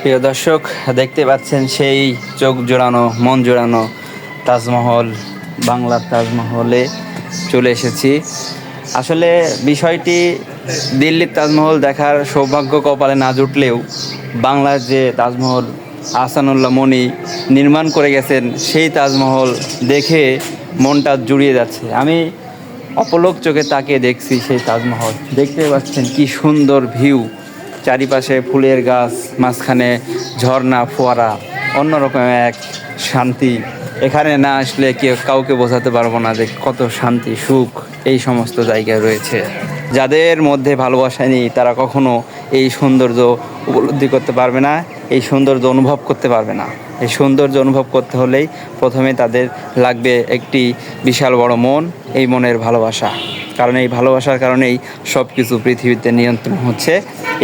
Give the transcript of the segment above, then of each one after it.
প্রিয় দর্শক, দেখতে পাচ্ছেন সেই চোখ জোড়ানো, মন জোড়ানো তাজমহল বাংলার তাজমহলে চলে এসেছি। আসলে বিষয়টি দিল্লির তাজমহল দেখার সৌভাগ্য কপালে না জুটলেও বাংলার যে তাজমহল আহসানুল্লাহ মনি নির্মাণ করে গেছেন, সেই তাজমহল দেখে মনটা জুড়িয়ে যাচ্ছে। আমি অপলক চোখে তাকিয়ে দেখছি সেই তাজমহল। দেখতে পাচ্ছেন কি সুন্দর ভিউ। চারিপাশে ফুলের গাছ, মাঝখানে ঝর্ণা, ফোয়ারা অন্যরকম এক শান্তি। এখানে না আসলে কেউ কাউকে বোঝাতে পারব না যে কত শান্তি, সুখ এই সমস্ত জায়গায় রয়েছে। যাদের মধ্যে ভালোবাসা নেই, তারা কখনো এই সৌন্দর্য উপলব্ধি করতে পারবে না, এই সৌন্দর্য অনুভব করতে পারবে না। এই সৌন্দর্য অনুভব করতে হলেই প্রথমে তাদের লাগবে একটি বিশাল বড় মন, এই মনের ভালোবাসা। কারণ এই ভালোবাসার কারণেই সব কিছু পৃথিবীতে নিয়ন্ত্রণ হচ্ছে।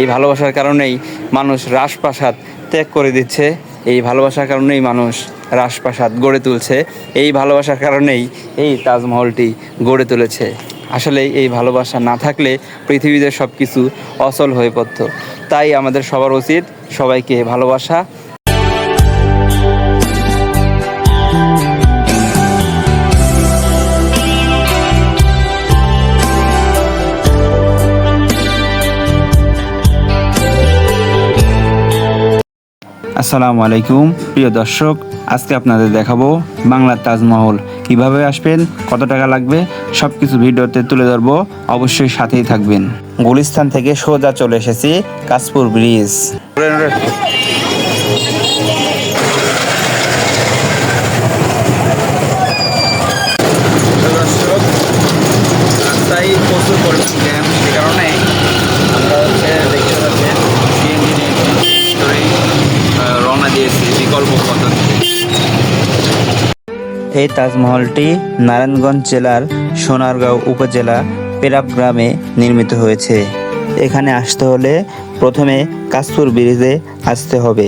এই ভালোবাসার কারণেই মানুষ রাজপ্রাসাদ ত্যাগ করে দিচ্ছে। এই ভালোবাসার কারণেই মানুষ রাজপ্রাসাদ গড়ে তুলছে। এই ভালোবাসার কারণেই এই তাজমহলটি গড়ে তুলেছে। আসলে এই ভালোবাসা না থাকলে পৃথিবীতে সব কিছু অচল হয়ে পড়তো। তাই আমাদের সবার উচিত সবাইকে ভালোবাসা। আসসালামু আলাইকুম, প্রিয় দর্শক, আজকে আপনাদের দেখাবো বাংলার তাজমহল। কীভাবে আসবেন, কত টাকা লাগবে সব কিছু ভিডিওতে তুলে ধরবো। অবশ্যই সাথেই থাকবেন। গুলিস্তান থেকে সোজা চলে এসেছি কাশপুর ব্রিজ রাস্তায় প্রচুর পরিমাণ জ্যাম সে কারণে আমরা হচ্ছে দেখতে পাচ্ছেন সিএনজি ধরেই আহ, রওনা দিয়েছি বিকল্প পদ্ধতি এই তাজমহলটি নারায়ণগঞ্জ জেলার সোনারগাঁও উপজেলা পেরাব গ্রামে নির্মিত হয়েছে। এখানে আসতে হলে প্রথমে কাশপুর ব্রিজে আসতে হবে।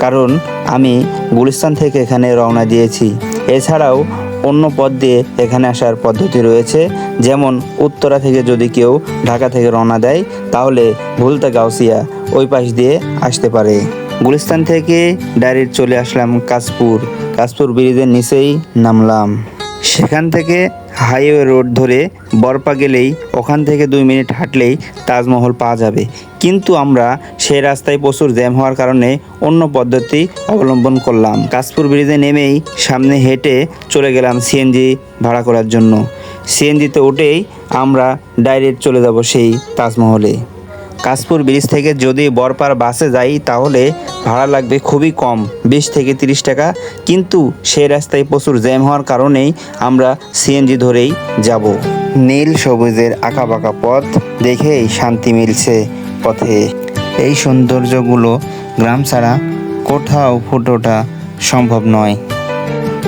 কারণ আমি গুলিস্তান থেকে এখানে রওনা দিয়েছি। এছাড়াও অন্য পথ দিয়ে এখানে আসার পদ্ধতি রয়েছে। যেমন উত্তরা থেকে যদি কেউ ঢাকা থেকে রওনা দেয়, তাহলে ভুলতা গাউসিয়া ওই পাশ দিয়ে আসতে পারে। গুলিস্তান থেকে ডাইরেক্ট চলে আসলাম কাশপুর। কাশপুর ব্রিজের নিচেই নামলাম। সেখান থেকে হাইওয়ে রোড ধরে বরপা গেলেই ওখান থেকে দুই মিনিট হাঁটলেই তাজমহল পাওয়া যাবে। কিন্তু আমরা সেই রাস্তায় প্রচুর জ্যাম হওয়ার কারণে অন্য পদ্ধতি অবলম্বন করলাম। কাশপুর ব্রিজে নেমেই সামনে হেঁটে চলে গেলাম সিএনজি ভাড়া করার জন্য। সিএনজিতে উঠেই আমরা ডাইরেক্ট চলে যাব সেই তাজমহলে। কাশপুর ব্রিজ থেকে যদি বরপার বাসে যাই, তাহলে ভাড়া লাগবে খুবই কম, বিশ থেকে তিরিশ টাকা। কিন্তু সেই রাস্তায় প্রচুর জ্যাম হওয়ার কারণেই আমরা সিএনজি ধরেই যাব। নীল সবুজের আঁকা বাঁকা পথ দেখেই শান্তি মিলছে পথে। এই সৌন্দর্যগুলো গ্রাম ছাড়া কোথাও ফুটোটা সম্ভব নয়।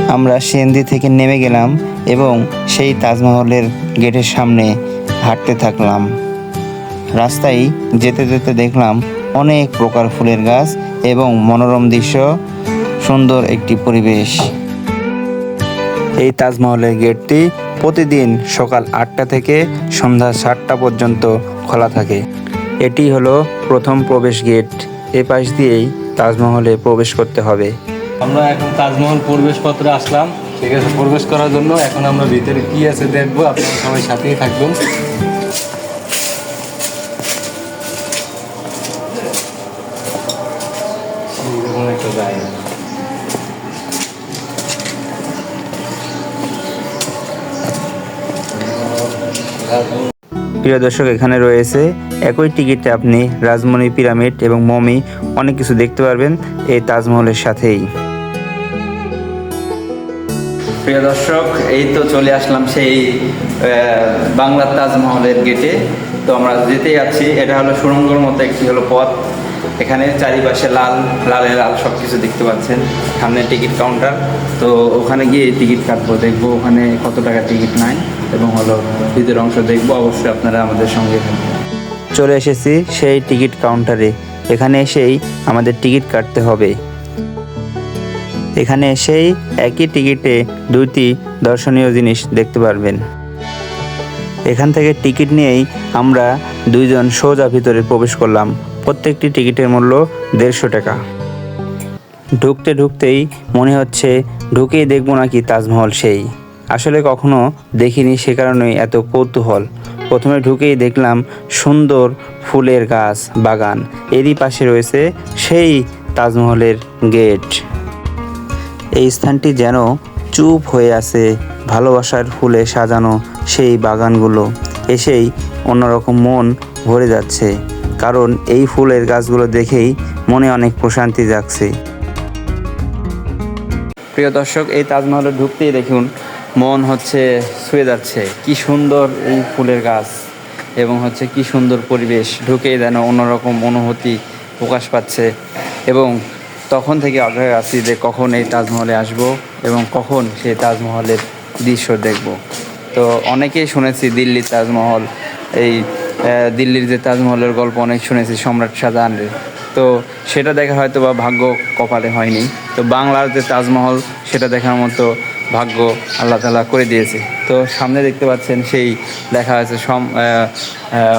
আমরা সিএনজি থেকে নেমে গেলাম এবং সেই তাজমহলের গেটের সামনে হাঁটতে থাকলাম। রাস্তায় যেতে যেতে দেখলাম অনেক প্রকার ফুলের গাছ এবং মনোরম দৃশ্য। সুন্দর একটি পরিবেশ। এই তাজমহলের গেটটি প্রতিদিন সকাল আটটা থেকে সন্ধ্যা সাতটা পর্যন্ত খোলা থাকে। এটি হলো প্রথম প্রবেশ গেট। এ পাশ দিয়েই তাজমহলে প্রবেশ করতে হবে। আমরা এখন তাজমহল প্রবেশপত্রে আসলাম। ঠিক আছে, প্রবেশ করার জন্য এখন আমরা ভিতরে কি আছে দেখব, আপনারা সবাই সাথেই থাকবেন এইরকম একটা জায়গা প্রিয় দর্শক, এখানে রয়েছে একই টিকিটে আপনি রাজমণি পিরামিড এবং মমি অনেক কিছু দেখতে পারবেন এই তাজমহলের সাথেই। প্রিয় দর্শক, এই তো চলে আসলাম সেই বাংলার তাজমহলের গেটে। তো আমরা যেতে যাচ্ছি এটা হলো সুড়ঙ্গর মতো একটি হলো পথ। এখানে চারিপাশে লাল, লালে লাল সব কিছু দেখতে পাচ্ছেন, সামনে টিকিট কাউন্টার। তো ওখানে গিয়ে টিকিট কাটবো, দেখব ওখানে কত টাকা টিকিট নাই এবং হলো ভিতরের অংশ দেখব, অবশ্যই আপনারা আমাদের সঙ্গে চলে এসেছি সেই টিকিট কাউন্টারে। এখানে এসেই আমাদের টিকিট কাটতে হবে। এখানে এসেই একই টিকিটে দুইটি দর্শনীয় জিনিস দেখতে পারবেন। এখান থেকে টিকিট নিয়েই আমরা দুইজন সোজা ভিতরে প্রবেশ করলাম। প্রত্যেকটি টিকিটের মূল্য দেড়শো টাকা। ঢুকতে ঢুকতেই মনে হচ্ছে ঢুকেই দেখব নাকি তাজমহল সেই। আসলে কখনো দেখিনি সে কারণেই এত কৌতূহল। প্রথমে ঢুকেই দেখলাম সুন্দর ফুলের গাছ, বাগান। এরই পাশে রয়েছে সেই তাজমহলের গেট। এই স্থানটি যেন চুপ হয়ে আছে ভালোবাসার ফুলে সাজানো সেই বাগানগুলো। এসেই অন্যরকম মন ভরে যাচ্ছে। কারণ এই ফুলের গাছগুলো দেখেই মনে অনেক প্রশান্তি জাগছে। প্রিয় দর্শক, এই তাজমহলে ঢুকতেই দেখুন, মন হচ্ছে শুয়ে যাচ্ছে। কি সুন্দর এই ফুলের গাছ এবং হচ্ছে কি সুন্দর পরিবেশ। ঢুকেই যেন অন্যরকম অনুভূতি প্রকাশ পাচ্ছে এবং তখন থেকে আগ্রহে আছি যে কখন এই তাজমহলে আসব এবং কখন সেই তাজমহলের দৃশ্য দেখব। তো অনেকেই শুনেছি দিল্লির তাজমহল, এই দিল্লির যে তাজমহলের গল্প অনেক শুনেছি, সম্রাট শাহজাহানের। তো সেটা দেখা হয়তো বা ভাগ্য কপালে হয়নি। তো বাংলার যে তাজমহল, সেটা দেখার মতো ভাগ্য আল্লাহ তালা করে দিয়েছে। তো সামনে দেখতে পাচ্ছেন সেই লেখা আছে সম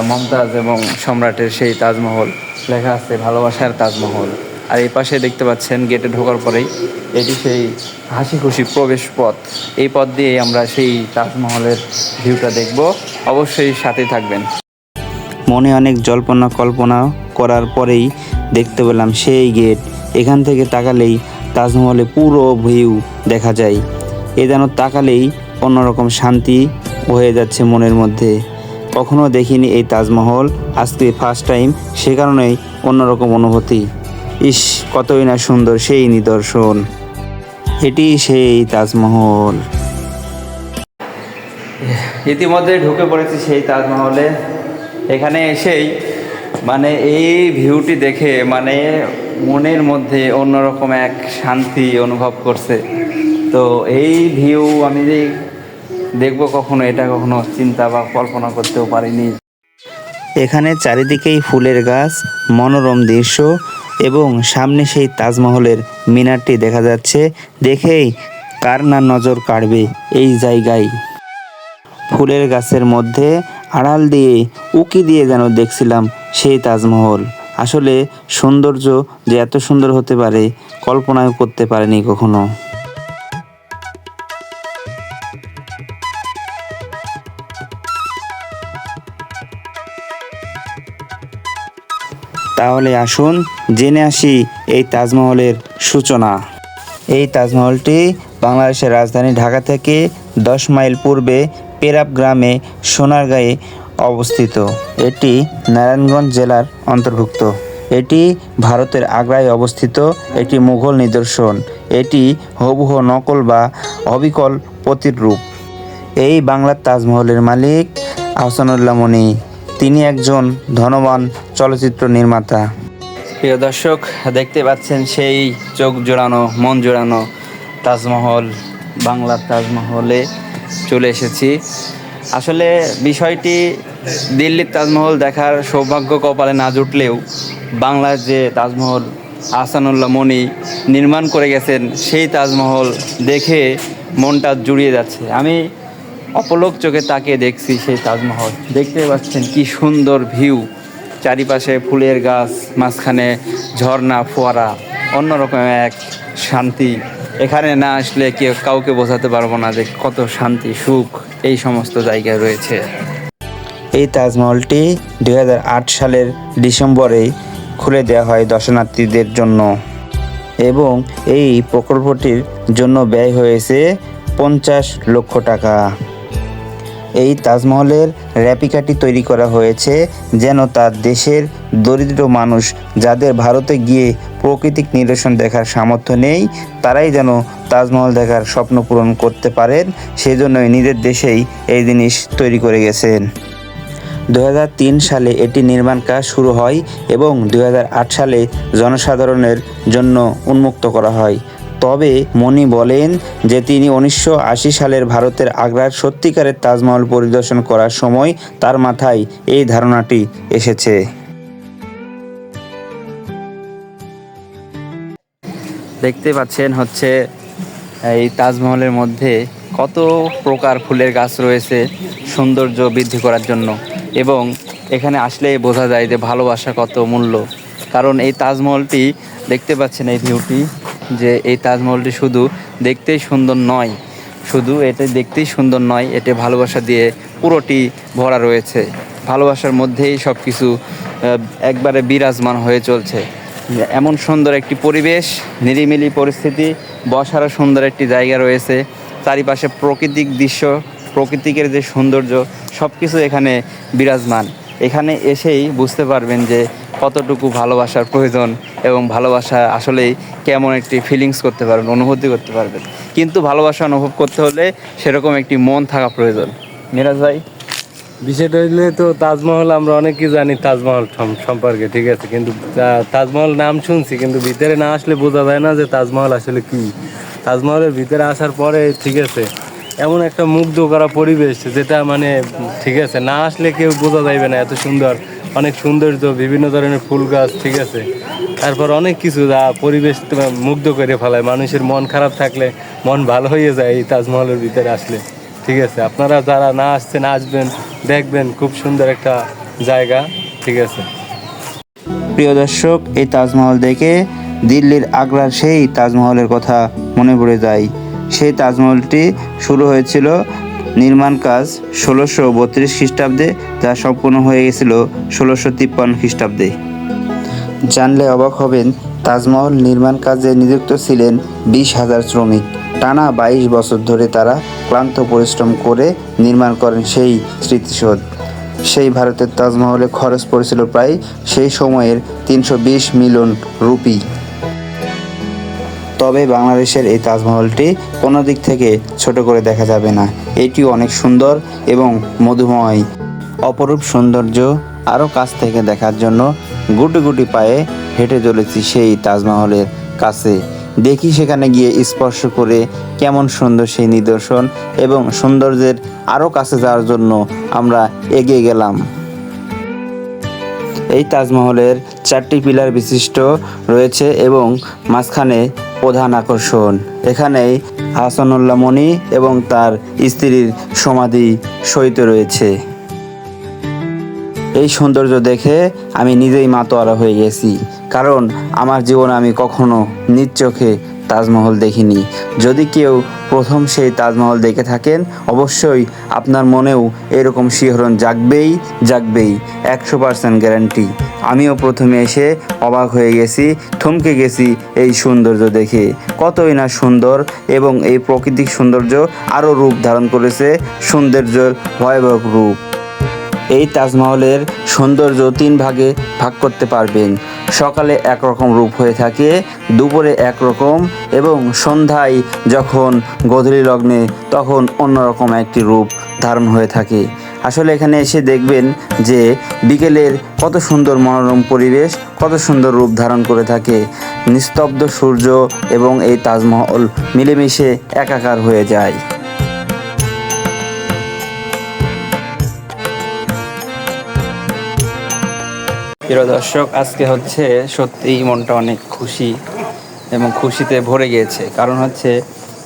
মমতাজ এবং সম্রাটের সেই তাজমহল। লেখা আছে ভালোবাসার তাজমহল। আর এই পাশে দেখতে পাচ্ছেন গেটে ঢোকার পরেই এটি সেই হাসি খুশি প্রবেশ পথ। এই পথ দিয়ে আমরা সেই তাজমহলের ভিউটা দেখব। অবশ্যই সাথে থাকবেন। মনে অনেক জল্পনা কল্পনা করার পরেই দেখতে পেলাম সেই গেট। এখান থেকে তাকালেই তাজমহলে পুরো ভিউ দেখা যায়। এ যেন তাকালেই অন্যরকম শান্তি হয়ে যাচ্ছে মনের মধ্যে। কখনো দেখিনি এই তাজমহল আজকে ফার্স্ট টাইম সে কারণেই অন্যরকম অনুভূতি। ইস, কতই না সুন্দর সেই নিদর্শন। এটি সেই তাজমহল। ইতিমধ্যে ঢুকে পড়েছি সেই তাজমহলে। এখানে এসেই মানে এই ভিউটি দেখে মানে মনের মধ্যে অন্যরকম এক শান্তি অনুভব করছে। তো এই ভিউ আমি যে দেখব কখনো, এটা কখনো চিন্তা বা কল্পনা করতেও পারিনি। এখানে চারিদিকেই ফুলের গাছ, মনোরম দৃশ্য এবং সামনে সেই তাজমহলের মিনারটি দেখা যাচ্ছে। দেখেই কার না নজর কাড়বে এই জায়গায়। ফুলের গাছের মধ্যে আড়াল দিয়ে উকি দিয়ে যেন দেখছিলাম সেই তাজমহল। আসলে সৌন্দর্য যে এত সুন্দর হতে পারে কল্পনাও করতে পারেনি কখনো। তাহলে আসুন জেনে আসি এই তাজমহলের সূচনা। এই তাজমহলটি বাংলাদেশের রাজধানী ঢাকা থেকে দশ মাইল পূর্বে পেরাব গ্রামে সোনারগাঁয়ে অবস্থিত। এটি নারায়ণগঞ্জ জেলার অন্তর্ভুক্ত। এটি ভারতের আগ্রায় অবস্থিত একটি মুঘল নিদর্শন। এটি হবুহ নকল বা অবিকল প্রতিরূপ এই বাংলার তাজমহলের মালিক আহসানুল্লাহ মনি। তিনি একজন ধনবান চলচ্চিত্র নির্মাতা। প্রিয় দর্শক, দেখতে পাচ্ছেন সেই চোখ জোড়ানো, মন জোড়ানো তাজমহল, বাংলার তাজমহলে চলে এসেছি। আসলে বিষয়টি দিল্লির তাজমহল দেখার সৌভাগ্য কপালে না জুটলেও বাংলার যে তাজমহল আহসানুল্লাহ মনি নির্মাণ করে গেছেন, সেই তাজমহল দেখে মনটা জুড়িয়ে যাচ্ছে। আমি অপলক চোখে তাকিয়ে দেখছি সেই তাজমহল। দেখতে পাচ্ছেন কি সুন্দর ভিউ। চারিপাশে ফুলের গাছ, মাঝখানে ঝর্ণা, ফোয়ারা, অন্যরকম এক শান্তি। এখানে না আসলে কেউ কাউকে বোঝাতে পারব না যে কত শান্তি, সুখ এই সমস্ত জায়গায় রয়েছে। এই তাজমহলটি দু হাজার আট সালের ডিসেম্বরে খুলে দেওয়া হয় দর্শনার্থীদের জন্য এবং এই প্রকল্পটির জন্য ব্যয় হয়েছে পঞ্চাশ লক্ষ টাকা। এই তাজমহলের র্যাপিকাটি তৈরি করা হয়েছে যেন তার দেশের দরিদ্র মানুষ যাদের ভারতে গিয়ে প্রকৃতিক নিদর্শন দেখার সামর্থ্য নেই, তারাই যেন তাজমহল দেখার স্বপ্ন পূরণ করতে পারেন, সেজন্যই নিজের দেশেই এই জিনিস তৈরি করে গেছেন। দু হাজার তিন সালে এটি নির্মাণ কাজ শুরু হয় এবং দু হাজার আট সালে জনসাধারণের জন্য উন্মুক্ত করা হয়। তবে মনি বলেন যে তিনি উনিশশো আশি সালের ভারতের আগ্রার সত্যিকারের তাজমহল পরিদর্শন করার সময় তার মাথায় এই ধারণাটি এসেছে। দেখতে পাচ্ছেন হচ্ছে এই তাজমহলের মধ্যে কত প্রকার ফুলের গাছ রয়েছে সৌন্দর্য বৃদ্ধি করার জন্য এবং এখানে আসলে বোঝা যায় যে ভালোবাসা কত মূল্য। কারণ এই তাজমহলটি দেখতে পাচ্ছেন এই ভিউটি। যে এই তাজমহলটি শুধু দেখতেই সুন্দর নয়, শুধু এটা দেখতেই সুন্দর নয়, এটা ভালোবাসা দিয়ে পুরোটি ভরা রয়েছে। ভালোবাসার মধ্যেই সব কিছু একবারে বিরাজমান হয়ে চলছে। এমন সুন্দর একটি পরিবেশ নিরিমিলি পরিস্থিতি, বসারও সুন্দর একটি জায়গা রয়েছে। চারিপাশে প্রাকৃতিক দৃশ্য, প্রকৃতিকের যে সৌন্দর্য সব কিছু এখানে বিরাজমান। এখানে এসেই বুঝতে পারবেন যে কতটুকু ভালোবাসার প্রয়োজন এবং ভালোবাসা আসলেই কেমন একটি ফিলিংস করতে পারবেন অনুভূতি করতে পারবেন। কিন্তু ভালোবাসা অনুভব করতে হলে সেরকম একটি মন থাকা প্রয়োজন। মিরাজ ভাই? বিষয়টা হইলে তো তাজমহল আমরা অনেকেই জানি, তাজমহল সম্পর্কে, ঠিক আছে? কিন্তু তাজমহল নাম শুনছি, কিন্তু ভিতরে না আসলে বোঝা যায় না যে তাজমহল আসলে কি। তাজমহলের ভিতরে আসার পরে, ঠিক আছে, এমন একটা মুগ্ধ করা পরিবেশ যেটা মানে ঠিক আছে, না আসলে কেউ বোঝা যাইবে না, এত সুন্দর। অনেক সৌন্দর্য, বিভিন্ন ধরনের ফুল গাছ, ঠিক আছে? তারপর অনেক কিছু যা পরিবেশ মুগ্ধ করে ফেলায়। মানুষের মন খারাপ থাকলে মন ভালো হয়ে যায় এই তাজমহলের ভিতরে আসলে। ঠিক আছে? আপনারা যারা না আসছেন, আসবেন, দেখবেন খুব সুন্দর একটা জায়গা, ঠিক আছে? প্রিয় দর্শক, এই তাজমহল দেখে দিল্লির আগ্রার সেই তাজমহলের কথা মনে পড়ে যায়। সেই তাজমহলটি শুরু হয়েছিল নির্মাণ কাজ ষোলোশো বত্রিশ খ্রিস্টাব্দে, যা সম্পূর্ণ হয়ে গেছিল ষোলোশো তিপ্পান্ন খ্রিস্টাব্দে। জানলে অবাক হবেন, তাজমহল নির্মাণ কাজে নিযুক্ত ছিলেন বিশ হাজার শ্রমিক। টানা বাইশ বছর ধরে তারা ক্লান্ত পরিশ্রম করে নির্মাণ করেন সেই স্মৃতিসৌধ। সেই ভারতের তাজমহলে খরচ পড়েছিল প্রায় সেই সময়ের তিনশো বিশ মিলিয়ন রুপি। তবে বাংলাদেশের এই তাজমহলটি কোনো দিক থেকে ছোট করে দেখা যাবে না। এটি অনেক সুন্দর এবং মধুময়। অপরূপ সৌন্দর্য আরও কাছ থেকে দেখার জন্য গুটি গুটি পায়ে হেঁটে চলেছি সেই তাজমহলের কাছে। দেখি সেখানে গিয়ে স্পর্শ করে কেমন সুন্দর সেই নিদর্শন এবং সৌন্দর্যের আরও কাছে যাওয়ার জন্য আমরা এগিয়ে গেলাম। এই তাজমহলের চারটি পিলার বিশিষ্ট রয়েছে এবং মাঝখানে প্রধান আকর্ষণ। এখানেই হাসানুল্লাহ মণি এবং তার স্ত্রীর সমাধি সহিত রয়েছে। এই সৌন্দর্য দেখে আমি নিজেই মাতোয়ারা হয়ে গেছি, কারণ আমার জীবনে আমি কখনো নিজ চোখে তাজমহল দেখিনি। যদি কেউ প্রথম সেই তাজমহল দেখে থাকেন। অবশ্যই আপনার মনেও এরকম শিহরণ জাগবেই জাগবেই, একশো পার্সেন্ট গ্যারান্টি আমিও প্রথমে এসে অবাক হয়ে গেছি, থমকে গেছি এই সৌন্দর্য দেখে। কতই না সুন্দর এবং এই প্রাকৃতিক সৌন্দর্য আরও রূপ ধারণ করেছে সৌন্দর্যের ভয়াবহ রূপ। এই তাজমহলের সৌন্দর্য তিন ভাগে ভাগ করতে পারবেন। সকালে একরকম রূপ হয়ে থাকে, দুপুরে একরকম এবং সন্ধ্যায় যখন গধূলি লগ্নে, তখন অন্যরকম একটি রূপ ধারণ হয়ে থাকে। আসলে এখানে এসে দেখবেন যে বিকেলের কত সুন্দর মনোরম পরিবেশ, কত সুন্দর রূপ ধারণ করে থাকে। নিস্তব্ধ সূর্য এবং এই তাজমহল মিলেমিশে একাকার হয়ে যায়। প্রিয় দর্শক, আজকে হচ্ছে সত্যিই মনটা অনেক খুশি এবং খুশিতে ভরে গিয়েছে। কারণ হচ্ছে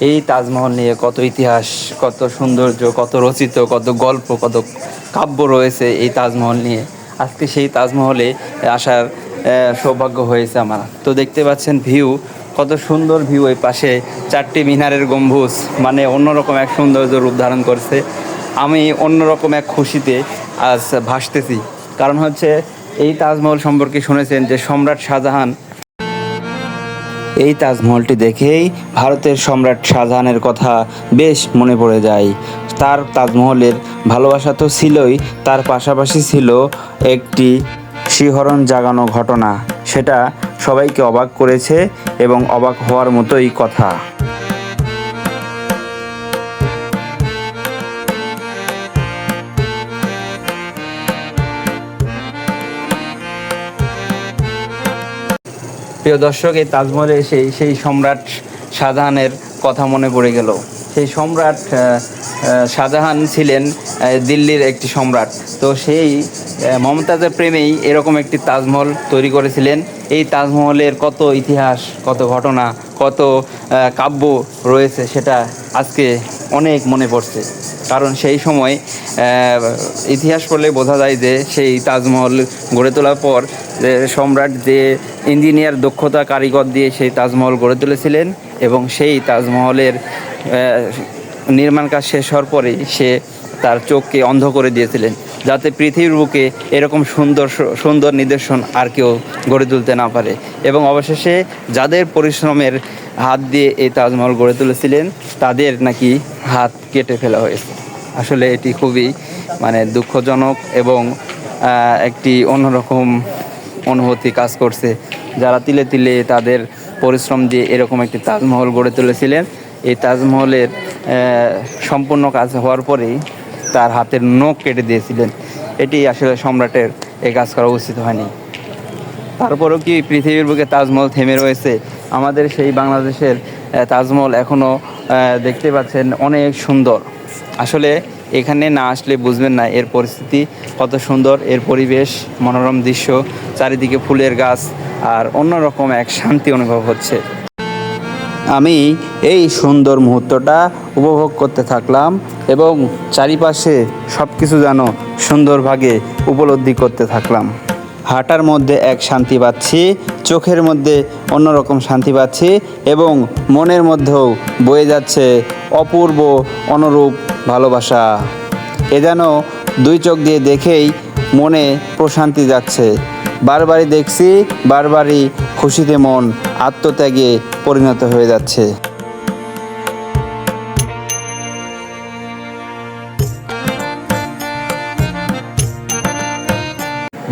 এই তাজমহল নিয়ে কত ইতিহাস, কত সৌন্দর্য, কত রচিত, কত গল্প, কত কাব্য রয়েছে এই তাজমহল নিয়ে। আজকে সেই তাজমহলে আসার সৌভাগ্য হয়েছে আমার। তো দেখতে পাচ্ছেন ভিউ, কত সুন্দর ভিউ এই পাশে চারটি মিনারের গম্বুজ মানে অন্যরকম এক সৌন্দর্য রূপ ধারণ করছে। আমি অন্যরকম এক খুশিতে আজ ভাসতেছি। কারণ হচ্ছে এই তাজমহল সম্পর্কে শুনেছেন যে সম্রাট শাহজাহান। এই তাজমহলটি দেখেই ভারতের সম্রাট শাহজাহানের কথা বেশ মনে পড়ে যায়। তার তাজমহলের ভালোবাসা তো ছিলই, তার পাশাপাশি ছিল একটি শিহরণ জাগানো ঘটনা। সেটা সবাইকে অবাক করেছে এবং অবাক হওয়ার মতোই কথা। প্রিয় দর্শক, এই তাজমহলে এসে সেই সম্রাট শাহজাহানের কথা মনে পড়ে গেল। সেই সম্রাট শাহজাহান ছিলেন দিল্লির একটি সম্রাট। তো সেই মমতাজের প্রেমেই এরকম একটি তাজমহল তৈরি করেছিলেন। এই তাজমহলের কত ইতিহাস, কত ঘটনা, কত কাব্য রয়েছে, সেটা আজকে অনেক মনে পড়ছে। কারণ সেই সময় ইতিহাস পড়লে বোঝা যায় যে সেই তাজমহল গড়ে তোলার পর সম্রাট যে ইঞ্জিনিয়ার দক্ষতা কারিগর দিয়ে সেই তাজমহল গড়ে তুলেছিলেন এবং সেই তাজমহলের নির্মাণ কাজ শেষ হওয়ার পরেই সে তার চোখকে অন্ধ করে দিয়েছিলেন। যাতে পৃথিবীর বুকে এরকম সুন্দর সুন্দর নিদর্শন আর কেউ গড়ে তুলতে না পারে। এবং অবশেষে যাদের পরিশ্রমের হাত দিয়ে এই তাজমহল গড়ে তুলেছিলেন, তাদের নাকি হাত কেটে ফেলা হয়েছে। আসলে এটি খুবই মানে দুঃখজনক এবং একটি অন্যরকম অনুভূতি কাজ করছে। যারা তিলে তিলে তাদের পরিশ্রম দিয়ে এরকম একটি তাজমহল গড়ে তুলেছিলেন, এই তাজমহলের সম্পূর্ণ কাজ হওয়ার পরেই তার হাতের নখ কেটে দিয়েছিলেন। এটি আসলে সম্রাটের এই কাজ করা উচিত হয়নি। তারপরেও কি পৃথিবীর বুকে তাজমহল থেমে রয়েছে? আমাদের সেই বাংলাদেশের তাজমহল এখনও দেখতে পাচ্ছেন অনেক সুন্দর। আসলে এখানে না আসলে বুঝবেন না এর পরিস্থিতি কত সুন্দর, এর পরিবেশ, মনোরম দৃশ্য, চারিদিকে ফুলের গাছ, আর অন্যরকম এক শান্তি অনুভব হচ্ছে। আমি এই সুন্দর মুহূর্তটা উপভোগ করতে থাকলাম এবং চারিপাশে সব কিছু যেন সুন্দরভাবে উপলব্ধি করতে থাকলাম। হাঁটার মধ্যে এক শান্তি পাচ্ছি, চোখের মধ্যে অন্যরকম শান্তি পাচ্ছি এবং মনের মধ্যেও বয়ে যাচ্ছে অপূর্ব, অনুরূপ ভালোবাসা। এ যেন দুই চোখ দিয়ে দেখেই মনে প্রশান্তি যাচ্ছে। বারবারই দেখছি, বারবারই খুশিতে মন আত্মত্যাগে পরিণত হয়ে যাচ্ছে।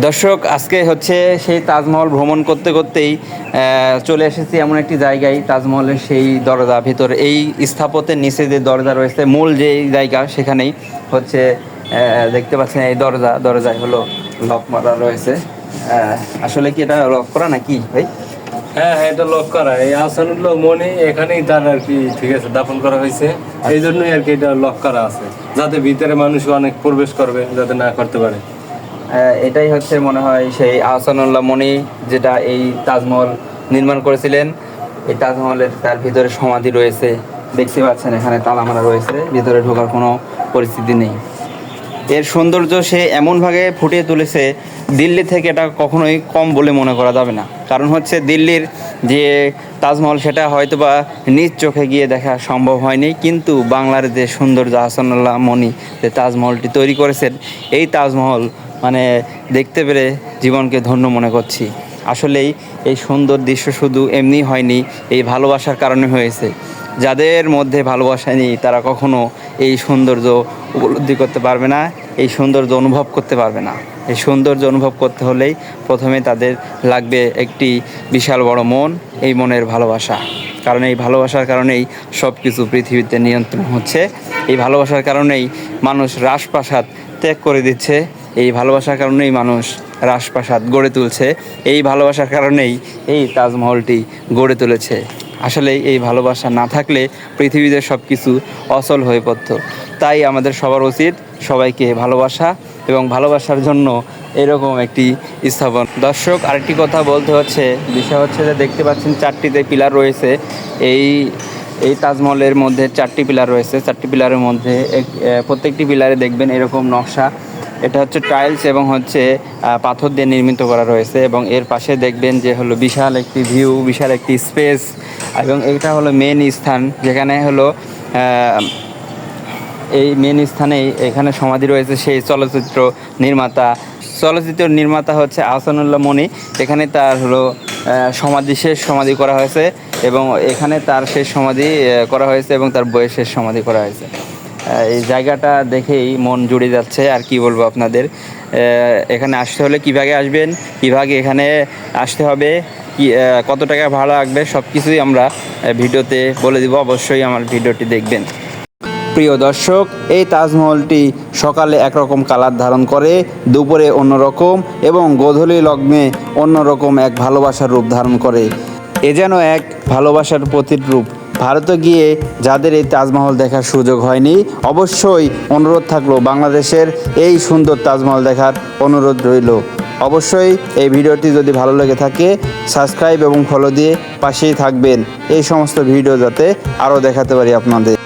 দর্শক, আজকে হচ্ছে সেই তাজমহল ভ্রমণ করতে করতেই চলে এসেছি এমন একটি জায়গায়, তাজমহলের সেই দরজা। ভিতর এই স্থাপত্যের নিচে যে দরজা রয়েছে, মূল যে জায়গা সেখানেই হচ্ছে দেখতে পাচ্ছেন এই দরজা। দরজায় হলো লক মারা রয়েছে। আসলে কি এটা লক করা নাকি ভাই? হ্যাঁ হ্যাঁ এটা লক করা। এই আসানুল্লাহ মনে এখানেই তার আর কি ঠিক আছে দাফন করা হয়েছে। এই জন্যই আর কি এটা লক করা আছে যাতে ভিতরে মানুষ অনেক প্রবেশ করবে যাতে না করতে পারে। এটাই হচ্ছে মনে হয় সেই আহসানুল্লাহ মনি যেটা এই তাজমহল নির্মাণ করেছিলেন। এই তাজমহলের তার ভিতরে সমাধি রয়েছে। দেখতে পাচ্ছেন এখানে তালা মারা রয়েছে ভিতরে ঢোকার কোনো পরিস্থিতি নেই। এর সৌন্দর্য সে এমনভাবে ফুটিয়ে তুলেছে, দিল্লি থেকে এটা কখনোই কম বলে মনে করা যাবে না। কারণ হচ্ছে দিল্লির যে তাজমহল, সেটা হয়তো বা নিজ চোখে গিয়ে দেখা সম্ভব হয়নি, কিন্তু বাংলার যে সৌন্দর্য, হাসানুল্লাহ মনি যে তাজমহলটি তৈরি করেছেন, এই তাজমহল মানে দেখতে পেরে জীবনকে ধন্য মনে করছি। আসলেই এই সুন্দর দৃশ্য শুধু এমনি হয়নি, এই ভালোবাসার কারণে হয়েছে। যাদের মধ্যে ভালোবাসা নেই, তারা কখনো এই সৌন্দর্য উপলব্ধি করতে পারবে না, এই সৌন্দর্য অনুভব করতে পারবে না। এই সৌন্দর্য অনুভব করতে হলেই প্রথমে তাদের লাগবে একটি বিশাল বড় মন, এই মনের ভালোবাসা। কারণ এই ভালোবাসার কারণেই সব কিছু পৃথিবীতে নিয়ন্ত্রণ হচ্ছে। এই ভালোবাসার কারণেই মানুষ রাজপ্রাসাদ ত্যাগ করে দিচ্ছে। এই ভালোবাসার কারণেই মানুষ রাজপ্রাসাদ গড়ে তুলছে। এই ভালোবাসার কারণেই এই তাজমহলটি গড়ে তুলেছে। আসলে এই ভালোবাসা না থাকলে পৃথিবীতে সব কিছু অচল হয়ে পড়তো। তাই আমাদের সবার উচিত সবাইকে ভালোবাসা এবং ভালোবাসার জন্য এরকম একটি স্থাপন। দর্শক, আরেকটি কথা বলতে হচ্ছে, বিষয় হচ্ছে যে দেখতে পাচ্ছেন চারটিতে পিলার রয়েছে। এই এই তাজমহলের মধ্যে চারটি পিলার রয়েছে। চারটি পিলারের মধ্যে প্রত্যেকটি পিলারে দেখবেন এরকম নকশা এটা হচ্ছে টাইলস এবং হচ্ছে পাথর দিয়ে নির্মিত করা রয়েছে এবং এর পাশে দেখবেন যে হলো বিশাল একটি ভিউ, বিশাল একটি স্পেস এবং এটা হলো মেন স্থান যেখানে হলো এই মেন স্থানেই এখানে সমাধি রয়েছে সেই চলচ্চিত্র নির্মাতা। চলচ্চিত্র নির্মাতা হচ্ছে আহসানুল্লাহ মনি। এখানে তার হলো সমাধি, শেষ সমাধি করা হয়েছে এবং এখানে তার শেষ সমাধি করা হয়েছে এবং তার বইয়ের শেষ সমাধি করা হয়েছে। এই জায়গাটা দেখেই মন জুড়ে যাচ্ছে, আর কি বলব আপনাদের? এখানে আসতে হলে কীভাবে আসবেন কীভাবে এখানে আসতে হবে, কি কত টাকা ভাড়া লাগবে সব কিছুই আমরা ভিডিওতে বলে দিব, অবশ্যই আমার ভিডিওটি দেখবেন। প্রিয় দর্শক, এই তাজমহলটি সকালে একরকম কালার ধারণ করে, দুপুরে অন্যরকম এবং গোধূলি লগ্নে অন্যরকম এক ভালোবাসার রূপ ধারণ করে। এ যেন এক ভালোবাসার প্রতিরূপ ভারতে গিয়ে যাদের এই তাজমহল দেখার সুযোগ হয়নি, অবশ্যই অনুরোধ থাকল বাংলাদেশের এই সুন্দর তাজমহল দেখার অনুরোধ রইল। অবশ্যই এই ভিডিওটি যদি ভালো লেগে থাকে সাবস্ক্রাইব এবং ফলো দিয়ে পাশেই থাকবেন। এই সমস্ত ভিডিও যাতে আরও দেখাতে পারি আপনাদের।